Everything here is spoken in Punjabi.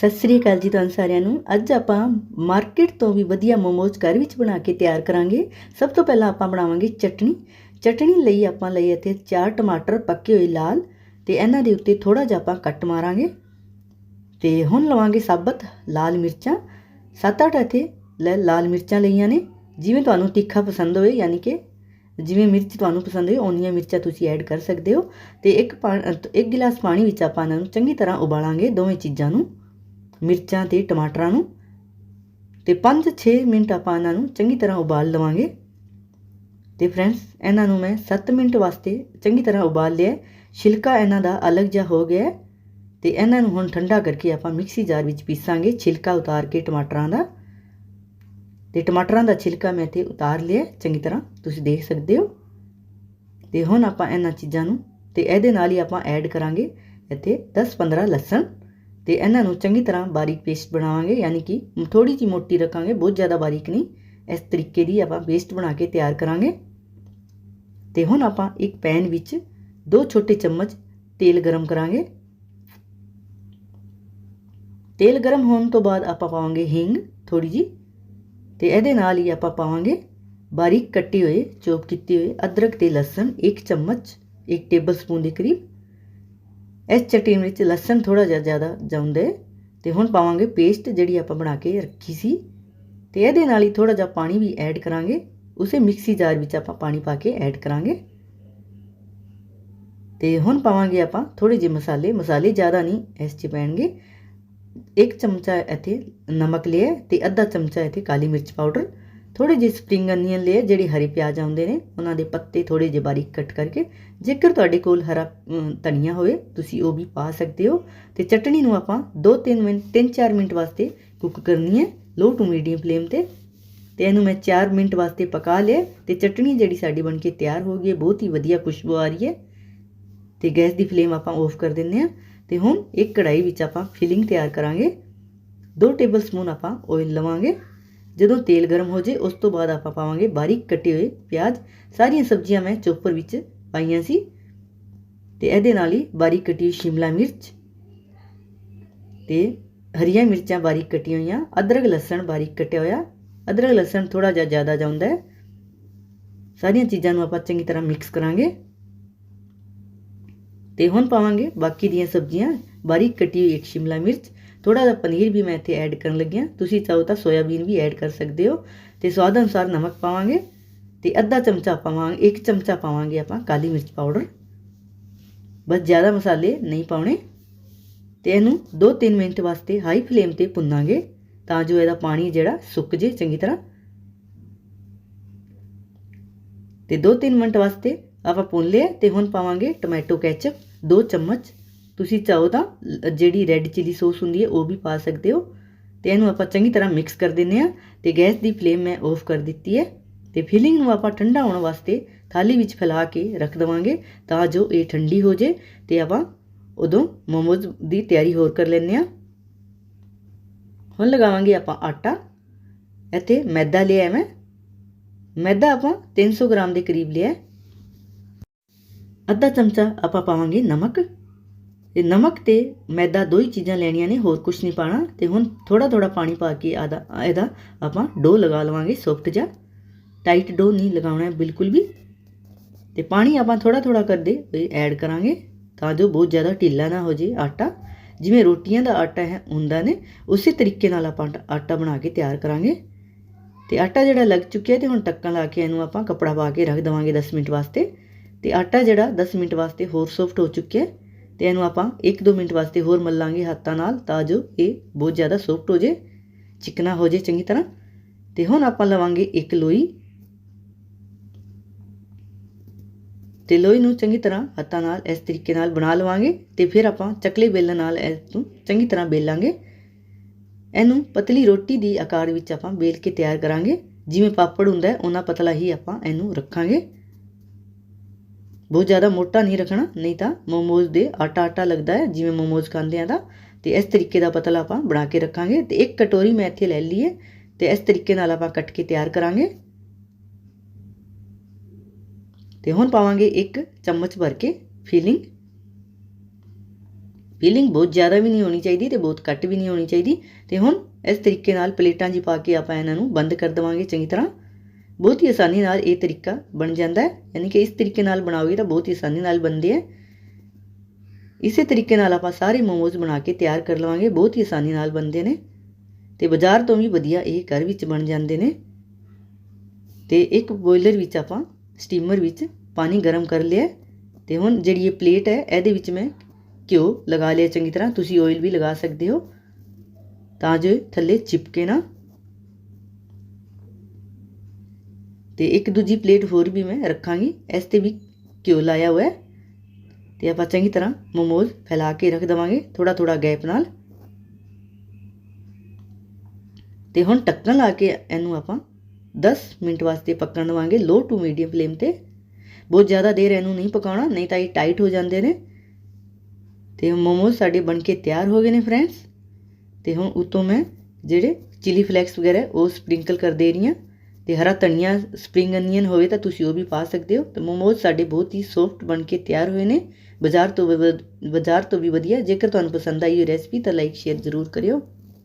ਸਤਿ ਸ੍ਰੀ ਅਕਾਲ ਜੀ ਤੁਹਾਨੂੰ ਸਾਰਿਆਂ ਨੂੰ। ਅੱਜ ਆਪਾਂ ਮਾਰਕੀਟ ਤੋਂ ਵੀ ਵਧੀਆ ਮੋਮੋਜ਼ ਘਰ ਵਿੱਚ ਬਣਾ ਕੇ ਤਿਆਰ ਕਰਾਂਗੇ। ਸਭ ਤੋਂ ਪਹਿਲਾਂ ਆਪਾਂ ਬਣਾਵਾਂਗੇ ਚਟਣੀ। ਚਟਣੀ ਲਈ ਆਪਾਂ ਲਈ ਇੱਥੇ ਚਾਰ ਟਮਾਟਰ ਪੱਕੇ ਹੋਏ ਲਾਲ ਤੇ ਇਹਨਾਂ ਦੇ ਉੱਤੇ ਥੋੜਾ ਜਿਹਾ ਆਪਾਂ ਕੱਟ ਮਾਰਾਂਗੇ। ਤੇ ਹੁਣ ਲਵਾਂਗੇ ਸਾਬਤ ਲਾਲ ਮਿਰਚਾਂ। ਸੱਤ ਅੱਠ ਇੱਥੇ ਲੈ ਲਾਲ ਮਿਰਚਾਂ ਲਈਆਂ ਨੇ। ਜਿਵੇਂ ਤੁਹਾਨੂੰ ਤਿੱਖਾ ਪਸੰਦ ਹੋਵੇ ਯਾਨੀ ਕਿ ਜਿਵੇਂ ਮਿਰਚ ਤੁਹਾਨੂੰ ਪਸੰਦ ਹੋਵੇ ਓਨੀਆਂ ਮਿਰਚਾਂ ਤੁਸੀਂ ਐਡ ਕਰ ਸਕਦੇ ਹੋ। ਤੇ ਇੱਕ ਇੱਕ ਗਿਲਾਸ ਪਾਣੀ ਵਿੱਚ ਆਪਾਂ ਇਹਨਾਂ ਨੂੰ ਚੰਗੀ ਤਰ੍ਹਾਂ ਉਬਾਲਾਂਗੇ ਦੋਵੇਂ ਚੀਜ਼ਾਂ ਨੂੰ। ਮਿਰਚਾਂ ਤੇ ਟਮਾਟਰਾਂ ਨੂੰ ਤੇ 5-6 ਮਿੰਟ ਆਪਾਂ ਇਹਨਾਂ ਨੂੰ ਚੰਗੀ ਤਰ੍ਹਾਂ ਉਬਾਲ ਲਵਾਂਗੇ। ਤੇ ਫਰੈਂਡਸ ਇਹਨਾਂ ਨੂੰ ਮੈਂ 7 ਮਿੰਟ ਵਾਸਤੇ ਚੰਗੀ ਤਰ੍ਹਾਂ ਉਬਾਲ ਲਿਆ ਛਿਲਕਾ ਇਹਨਾਂ ਦਾ ਅਲੱਗ ਜਿਹਾ ਹੋ ਗਿਆ ਤੇ ਇਹਨਾਂ ਨੂੰ ਹੁਣ ਠੰਡਾ ਕਰਕੇ ਆਪਾਂ ਮਿਕਸੀ ਜਾਰ ਵਿੱਚ ਪੀਸਾਂਗੇ ਛਿਲਕਾ ਉਤਾਰ ਕੇ ਟਮਾਟਰਾਂ ਦਾ। ਤੇ ਟਮਾਟਰਾਂ ਦਾ ਛਿਲਕਾ ਮੈਂ ਇੱਥੇ ਉਤਾਰ ਲਿਆ ਚੰਗੀ ਤਰ੍ਹਾਂ ਤੁਸੀਂ ਦੇਖ ਸਕਦੇ ਹੋ। ਤੇ ਹੁਣ ਆਪਾਂ ਇਹਨਾਂ ਚੀਜ਼ਾਂ ਨੂੰ ਤੇ ਇਹਦੇ ਨਾਲ ਹੀ ਆਪਾਂ ਐਡ ਕਰਾਂਗੇ ਇੱਥੇ 10-15 ਲਸਣ। ਤੇ ਇਹਨਾਂ ਨੂੰ ਚੰਗੀ ਤਰ੍ਹਾਂ ਬਾਰੀਕ ਪੇਸਟ ਬਣਾਵਾਂਗੇ, ਯਾਨੀ ਕਿ ਥੋੜੀ ਜਿਹੀ ਮੋਟੀ ਰੱਖਾਂਗੇ, ਬਹੁਤ ਜ਼ਿਆਦਾ ਬਾਰੀਕ ਨਹੀਂ। ਇਸ ਤਰੀਕੇ ਦੀ ਆਪਾਂ ਪੇਸਟ ਬਣਾ ਕੇ ਤਿਆਰ ਕਰਾਂਗੇ। ਤੇ ਹੁਣ ਆਪਾਂ ਇੱਕ ਪੈਨ ਵਿੱਚ ਦੋ ਛੋਟੇ ਚਮਚ ਤੇਲ ਗਰਮ ਕਰਾਂਗੇ। ਤੇਲ ਗਰਮ ਹੋਣ ਤੋਂ ਬਾਅਦ ਆਪਾਂ ਪਾਵਾਂਗੇ ਹਿੰਗ ਥੋੜੀ ਜੀ ਤੇ ਇਹਦੇ ਨਾਲ ਹੀ ਆਪਾਂ ਪਾਵਾਂਗੇ ਬਾਰੀਕ ਕੱਟੀ ਹੋਏ ਚੋਪ ਕੀਤੇ ਹੋਏ ਅਦਰਕ ਤੇ ਲਸਣ ਇੱਕ ਚਮਚ, ਇੱਕ ਟੇਬਲ ਸਪੂਨ ਦੇ ਕਰੀਬ। ਇਸ ਚਟਨੀ ਵਿੱਚ ਲਸਣ ਥੋੜਾ ਜਿਹਾ ਜ਼ਿਆਦਾ ਜਾਉਂਦਾ ਹੈ ਤੇ ਹੁਣ ਪਾਵਾਂਗੇ ਪੇਸਟ ਜਿਹੜੀ ਆਪਾਂ ਬਣਾ ਕੇ ਰੱਖੀ ਸੀ ਤੇ ਇਹਦੇ ਨਾਲ ਹੀ ਥੋੜਾ ਜਿਹਾ ਪਾਣੀ ਵੀ ਐਡ ਕਰਾਂਗੇ। ਉਸੇ ਮਿਕਸੀ ਜਾਰ ਵਿੱਚ ਆਪਾਂ ਪਾਣੀ ਪਾ ਕੇ ਐਡ ਕਰਾਂਗੇ। ਤੇ ਹੁਣ ਪਾਵਾਂਗੇ ਆਪਾਂ ਥੋੜੇ ਜਿਹੇ ਮਸਾਲੇ। ਮਸਾਲੇ ਜ਼ਿਆਦਾ ਨਹੀਂ ਇਸ 'ਚ ਪੈਣਗੇ। ਇੱਕ ਚਮਚਾ ਇੱਥੇ ਨਮਕ ਲਿਆ ਤੇ ਅੱਧਾ ਚਮਚਾ ਇੱਥੇ ਕਾਲੀ ਮਿਰਚ ਪਾਊਡਰ। ਥੋੜੇ ਜਿਹੇ ਸਪਰਿੰਗ ਅਨੀਅਨ ਲਏ ਜਿਹੜੇ ਹਰੇ ਪਿਆਜ਼ ਆਉਂਦੇ ਨੇ, ਉਹਨਾਂ ਦੇ ਪੱਤੇ ਥੋੜੇ ਜਿਹੇ ਬਾਰੀਕ ਕੱਟ ਕਰਕੇ ਜੇਕਰ ਤੁਹਾਡੇ ਕੋਲ ਹਰਾ ਧਨੀਆ ਹੋਵੇ, ਤੁਸੀਂ ਉਹ ਵੀ ਪਾ ਸਕਦੇ ਹੋ। ਤੇ ਚਟਣੀ ਨੂੰ ਆਪਾਂ 2-3 ਮਿੰਟ 3-4 ਮਿੰਟ ਵਾਸਤੇ ਕੁੱਕ ਕਰਨੀ ਹੈ ਲੋ ਟੂ ਮੀਡੀਅਮ ਫਲੇਮ ਤੇ। ਤੇ ਇਹਨੂੰ ਮੈਂ 4 ਮਿੰਟ ਵਾਸਤੇ ਪਕਾ ਲਿਆ। ਤੇ ਚਟਣੀ ਜਿਹੜੀ ਸਾਡੀ ਬਣ ਕੇ ਤਿਆਰ ਹੋ ਗਈ ਹੈ, ਬਹੁਤ ਹੀ ਵਧੀਆ ਖੁਸ਼ਬੂ ਆ ਰਹੀ ਹੈ। ਤੇ ਗੈਸ ਦੀ ਫਲੇਮ ਆਪਾਂ ਆਫ ਕਰ ਦਿੰਦੇ ਆ ਤੇ ਹੁਣ ਇੱਕ ਕੜਾਈ ਵਿੱਚ ਆਪਾਂ ਫਿਲਿੰਗ ਤਿਆਰ ਕਰਾਂਗੇ। 2 ਟੇਬਲ ਸਪੂਨ ਆਪਾਂ ਆਇਲ ਲਵਾਂਗੇ। ਜਦੋਂ ਤੇਲ ਗਰਮ ਹੋ ਜੇ, ਉਸ ਤੋਂ ਬਾਅਦ ਆਪਾਂ ਪਾਵਾਂਗੇ ਬਾਰੀਕ ਕੱਟੇ ਹੋਏ ਪਿਆਜ਼। ਸਾਰੀਆਂ ਸਬਜ਼ੀਆਂ ਮੈਂ ਚੋਪਰ ਵਿੱਚ ਪਾਈਆਂ ਸੀ। ਤੇ ਇਹਦੇ ਨਾਲ ਹੀ ਬਾਰੀਕ ਕੱਟੀ ਹੋਈ ਸ਼ਿਮਲਾ ਮਿਰਚ ਤੇ ਹਰੀਆਂ ਮਿਰਚਾਂ ਬਾਰੀਕ ਕੱਟੀਆਂ ਹੋਈਆਂ, ਅਦਰਕ ਲਸਣ ਬਾਰੀਕ ਕੱਟਿਆ ਹੋਇਆ। ਅਦਰਕ ਲਸਣ ਥੋੜਾ ਜਿਹਾ ਜ਼ਿਆਦਾ ਜਾਂਦਾ ਹੈ। ਸਾਰੀਆਂ ਚੀਜ਼ਾਂ ਨੂੰ ਆਪਾਂ ਚੰਗੀ ਤਰ੍ਹਾਂ ਮਿਕਸ ਕਰਾਂਗੇ। ਤੇ ਹੁਣ ਪਾਵਾਂਗੇ ਬਾਕੀ ਦੀਆਂ ਸਬਜ਼ੀਆਂ, ਬਾਰੀਕ ਕੱਟੀ ਹੋਈ ਇੱਕ ਸ਼ਿਮਲਾ ਮਿਰਚ। ਥੋੜਾ ਜਿਹਾ ਪਨੀਰ ਵੀ ਮੈਂ ਇੱਥੇ ਐਡ ਕਰਨ ਲੱਗਿਆ ਤੁਸੀਂ ਚਾਹੋ ਤਾਂ ਸੋਇਆਬੀਨ ਵੀ ਐਡ ਕਰ ਸਕਦੇ ਹੋ ਤੇ ਸਵਾਦ ਅਨੁਸਾਰ ਨਮਕ ਪਾਵਾਂਗੇ ਤੇ ਅੱਧਾ ਚਮਚਾ ਪਾਵਾਂਗੇ, ਇੱਕ ਚਮਚਾ ਪਾਵਾਂਗੇ ਆਪਾਂ ਕਾਲੀ ਮਿਰਚ ਪਾਊਡਰ ਬਸ ਜ਼ਿਆਦਾ ਮਸਾਲੇ ਨਹੀਂ ਪਾਉਣੇ। ਤੇ ਇਹਨੂੰ 2-3 ਮਿੰਟ ਵਾਸਤੇ ਹਾਈ ਫਲੇਮ ਤੇ ਭੁੰਨਾਂਗੇ ਤਾਂ ਜੋ ਇਹਦਾ ਪਾਣੀ ਜਿਹੜਾ ਸੁੱਕ ਜੇ ਚੰਗੀ ਤਰ੍ਹਾਂ। ਤੇ 2-3 ਮਿੰਟ ਵਾਸਤੇ ਆਪਾਂ ਭੁੰਨ ਲਿਆ ਤੇ ਹੁਣ ਪਾਵਾਂਗੇ ਟੋਮੈਟੋ ਕੈਚਪ 2 ਚਮਚ ਤੁਸੀਂ ਚਾਹੋ ਤਾਂ ਜਿਹੜੀ ਰੈੱਡ ਚਿਲੀ ਸੌਸ ਹੁੰਦੀ ਹੈ, ਉਹ ਵੀ ਪਾ ਸਕਦੇ ਹੋ। ਤੇ ਇਹਨੂੰ ਆਪਾਂ ਚੰਗੀ ਤਰ੍ਹਾਂ ਮਿਕਸ ਕਰ ਦਿੰਨੇ ਆ ਤੇ ਗੈਸ ਦੀ ਫਲੇਮ ਮੈਂ ਆਫ ਕਰ ਦਿੱਤੀ ਹੈ। ਤੇ ਫਿਲਿੰਗ ਨੂੰ ਆਪਾਂ ਠੰਡਾ ਹੋਣ ਵਾਸਤੇ ਥਾਲੀ ਵਿੱਚ ਫੈਲਾ ਕੇ ਰੱਖ ਦਵਾਂਗੇ ਤਾਂ ਜੋ ਇਹ ਠੰਡੀ ਹੋ ਜੇ। ਤੇ ਆਪਾਂ ਉਦੋਂ ਮੋਮੋਜ਼ ਦੀ ਤਿਆਰੀ ਹੋਰ ਕਰ ਲੈਂਦੇ ਆ ਹੁਣ ਲਗਾਵਾਂਗੇ ਆਪਾਂ ਆਟਾ। ਇੱਥੇ ਮੈਦਾ ਲਿਆ ਮੈਂ। ਮੈਦਾ ਆਪਾਂ 300 ਗ੍ਰਾਮ ਦੇ ਕਰੀਬ ਲਿਆ ਅੱਧਾ ਚਮਚਾ ਆਪਾਂ ਪਾਵਾਂਗੇ ਨਮਕ। ਤੇ ਨਮਕ ਤੇ ਮੈਦਾ ਦੋ ਹੀ ਚੀਜ਼ਾਂ ਲੈਣੀਆਂ ਨੇ, ਹੋਰ ਕੁਝ ਨਹੀਂ ਪਾਣਾ। ਤੇ ਹੁਣ ਥੋੜਾ ਥੋੜਾ ਪਾਣੀ ਪਾ ਕੇ ਆਦਾ, ਇਹਦਾ ਆਪਾਂ ਡੋ ਲਗਾ ਲਵਾਂਗੇ ਸੌਫਟ ਜਾਂ ਟਾਈਟ ਡੋ ਨਹੀਂ ਲਗਾਉਣਾ ਬਿਲਕੁਲ ਵੀ। ਤੇ ਪਾਣੀ ਆਪਾਂ ਥੋੜਾ ਥੋੜਾ ਕਰਦੇ ਐਡ ਕਰਾਂਗੇ ਤਾਂ ਜੋ ਬਹੁਤ ਜ਼ਿਆਦਾ ਢਿੱਲਾ ਨਾ ਹੋ ਜੇ ਆਟਾ। ਜਿਵੇਂ ਰੋਟੀਆਂ ਦਾ ਆਟਾ ਹੈ, ਹੁੰਦਾ ਨੇ, ਉਸੇ ਤਰੀਕੇ ਨਾਲ ਆਪਾਂ ਆਟਾ ਬਣਾ ਕੇ ਤਿਆਰ ਕਰਾਂਗੇ। ਤੇ ਆਟਾ ਜਿਹੜਾ ਲੱਗ ਚੁੱਕਿਆ ਤੇ ਹੁਣ ਟੱਕਣ ਲਾ ਕੇ ਇਹਨੂੰ ਆਪਾਂ ਕੱਪੜਾ ਪਾ ਕੇ ਰੱਖ ਦਵਾਂਗੇ 10 ਮਿੰਟ ਵਾਸਤੇ। ਤੇ ਆਟਾ ਜਿਹੜਾ 10 ਮਿੰਟ ਵਾਸਤੇ ਹੋਰ ਸੌਫਟ ਹੋ ਚੁੱਕਿਆ। ਤੇ ਇਹਨੂੰ ਆਪਾਂ 1-2 ਮਿੰਟ ਵਾਸਤੇ ਹੋਰ ਮਲਾਂਗੇ ਹੱਥਾਂ ਨਾਲ ਤਾਂ ਜੋ ਇਹ ਬਹੁਤ ਜ਼ਿਆਦਾ ਸੌਫਟ ਹੋ ਜੇ ਚਿਕਨਾ ਹੋ ਜੇ ਚੰਗੀ ਤਰ੍ਹਾਂ। ਤੇ ਹੁਣ ਆਪਾਂ ਲਵਾਂਗੇ ਇੱਕ ਲੋਈ। ਤੇ ਲੋਈ ਨੂੰ ਚੰਗੀ ਤਰ੍ਹਾਂ ਹੱਥਾਂ ਨਾਲ ਇਸ ਤਰੀਕੇ ਨਾਲ ਬਣਾ ਲਵਾਂਗੇ ਤੇ ਫਿਰ ਆਪਾਂ ਚੱਕਲੇ ਬੇਲਣ ਨਾਲ ਇਸ ਨੂੰ ਚੰਗੀ ਤਰ੍ਹਾਂ ਬੇਲਾਂਗੇ। ਇਹਨੂੰ ਪਤਲੀ ਰੋਟੀ ਦੀ ਆਕਾਰ ਵਿੱਚ ਆਪਾਂ ਬੇਲ ਕੇ ਤਿਆਰ ਕਰਾਂਗੇ। ਜਿਵੇਂ ਪਾਪੜ ਹੁੰਦਾ ਉਹਨਾਂ ਪਤਲਾ ਹੀ ਆਪਾਂ ਇਹਨੂੰ ਰੱਖਾਂਗੇ। ਬਹੁਤ ਜ਼ਿਆਦਾ ਮੋਟਾ ਨਹੀਂ ਰੱਖਣਾ, ਨਹੀਂ ਤਾਂ ਮੋਮੋਜ਼ ਦੇ ਆਟਾ ਆਟਾ ਲੱਗਦਾ ਹੈ, ਜਿਵੇਂ ਮੋਮੋਜ਼ ਖਾਂਦੇ ਆ ਤਾਂ। ਤੇ ਇਸ ਤਰੀਕੇ ਦਾ ਪਤਲਾ ਆਪਾਂ ਬਣਾ ਕੇ ਰੱਖਾਂਗੇ ਤੇ ਇੱਕ ਕਟੋਰੀ ਮੈਂ ਇੱਥੇ ਲੈ ਲਈ ਹੈ ਤੇ ਇਸ ਤਰੀਕੇ ਨਾਲ ਆਪਾਂ ਕੱਟ ਕੇ ਤਿਆਰ ਕਰਾਂਗੇ। ਤੇ ਹੁਣ ਪਾਵਾਂਗੇ ਇੱਕ ਚਮਚ ਭਰ ਕੇ ਫੀਲਿੰਗ। ਫੀਲਿੰਗ ਬਹੁਤ ਜ਼ਿਆਦਾ ਵੀ ਨਹੀਂ ਹੋਣੀ ਚਾਹੀਦੀ ਤੇ ਬਹੁਤ ਘੱਟ ਵੀ ਨਹੀਂ ਹੋਣੀ ਚਾਹੀਦੀ। ਤੇ ਹੁਣ ਇਸ ਤਰੀਕੇ ਨਾਲ ਪਲੇਟਾਂ 'ਚ ਪਾ ਕੇ ਆਪਾਂ ਇਹਨਾਂ ਨੂੰ ਬੰਦ ਕਰ ਦੇਵਾਂਗੇ ਚੰਗੀ ਤਰ੍ਹਾਂ। ਬਹੁਤ ਹੀ ਆਸਾਨੀ ਨਾਲ ਇਹ ਤਰੀਕਾ ਬਣ ਜਾਂਦਾ ਹੈ। ਯਾਨੀ ਕਿ ਇਸ ਤਰੀਕੇ ਨਾਲ ਬਣਾਓਗੇ ਤਾਂ ਬਹੁਤ ਹੀ ਆਸਾਨੀ ਨਾਲ ਬਣਦੇ ਹੈ। ਇਸੇ ਤਰੀਕੇ ਨਾਲ ਆਪਾਂ ਸਾਰੇ ਮੋਮੋਜ਼ ਬਣਾ ਕੇ ਤਿਆਰ ਕਰ ਲਵਾਂਗੇ। ਬਹੁਤ ਹੀ ਆਸਾਨੀ ਨਾਲ ਬਣਦੇ ਨੇ ਤੇ ਬਾਜ਼ਾਰ ਤੋਂ ਵੀ ਵਧੀਆ ਇਹ ਘਰ ਵਿੱਚ ਬਣ ਜਾਂਦੇ ਨੇ। ਤੇ ਇੱਕ ਬੋਇਲਰ ਵਿੱਚ ਆਪਾਂ ਸਟੀਮਰ ਵਿੱਚ ਪਾਣੀ ਗਰਮ ਕਰ ਲਿਆ ਤੇ ਹੁਣ ਜਿਹੜੀ ਇਹ ਪਲੇਟ ਹੈ, ਇਹਦੇ ਵਿੱਚ ਮੈਂ ਘਿਓ ਲਗਾ ਲਿਆ ਚੰਗੀ ਤਰ੍ਹਾਂ। ਤੁਸੀਂ ਆਇਲ ਵੀ ਲਗਾ ਸਕਦੇ ਹੋ ਤਾਂ ਜੋ ਇਹ ਥੱਲੇ ਚਿਪਕੇ ਨਾ। ਤੇ ਇੱਕ ਦੂਜੀ ਪਲੇਟ ਹੋਰ ਵੀ ਮੈਂ ਰੱਖਾਂਗੀ। ਇਸ ਤੇ ਵੀ ਘਿਓ ਲਾਇਆ ਹੋਇਆ ਹੈ। ਤੇ ਆਪਾਂ ਚੰਗੀ ਤਰ੍ਹਾਂ ਮੋਮੋਜ਼ ਫੈਲਾ ਕੇ ਰੱਖ ਦਵਾਂਗੇ ਥੋੜਾ ਥੋੜਾ ਗੈਪ ਨਾਲ। ਤੇ ਹੁਣ ਢੱਕਣ ਲਾ ਕੇ ਇਹਨੂੰ ਆਪਾਂ 10 ਮਿੰਟ ਵਾਸਤੇ ਪੱਕਣ ਦਵਾਂਗੇ ਲੋ ਟੂ ਮੀਡੀਅਮ ਫਲੇਮ ਤੇ। ਬਹੁਤ ਜ਼ਿਆਦਾ ਦੇਰ ਇਹਨੂੰ ਨਹੀਂ ਪਕਾਉਣਾ, ਨਹੀਂ ਤਾਂ ਇਹ ਟਾਈਟ ਹੋ ਜਾਂਦੇ ਨੇ। ਤੇ ਮੋਮੋਜ਼ ਸਾਡੇ ਬਣ ਕੇ ਤਿਆਰ ਹੋ ਗਏ ਨੇ ਫਰੈਂਡਸ ਤੇ ਹੁਣ ਉਤੋਂ ਮੈਂ ਜਿਹੜੇ ਚਿਲੀ ਫਲੈਕਸ ਵਗੈਰਾ ਉਹ ਸਪ੍ਰਿੰਕਲ ਕਰ ਦੇ ਰਹੀ ਹਾਂ। ਅਤੇ ਹਰਾ ਧਨੀਆ ਸਪਰਿੰਗ ਅਨੀਅਨ ਹੋਵੇ ਤਾਂ ਤੁਸੀਂ ਉਹ ਵੀ ਪਾ ਸਕਦੇ ਹੋ। ਤਾਂ ਮੋਮੋਜ਼ ਸਾਡੇ ਬਹੁਤ ਹੀ ਸੌਫਟ ਬਣ ਕੇ ਤਿਆਰ ਹੋਏ ਨੇ। ਬਾਜ਼ਾਰ ਤੋਂ ਬਾਜ਼ਾਰ ਤੋਂ ਵੀ ਵਧੀਆ। ਜੇਕਰ ਤੁਹਾਨੂੰ ਪਸੰਦ ਆਈ ਇਹ ਰੈਸਪੀ ਤਾਂ ਲਾਈਕ ਸ਼ੇਅਰ ਜ਼ਰੂਰ ਕਰਿਓ।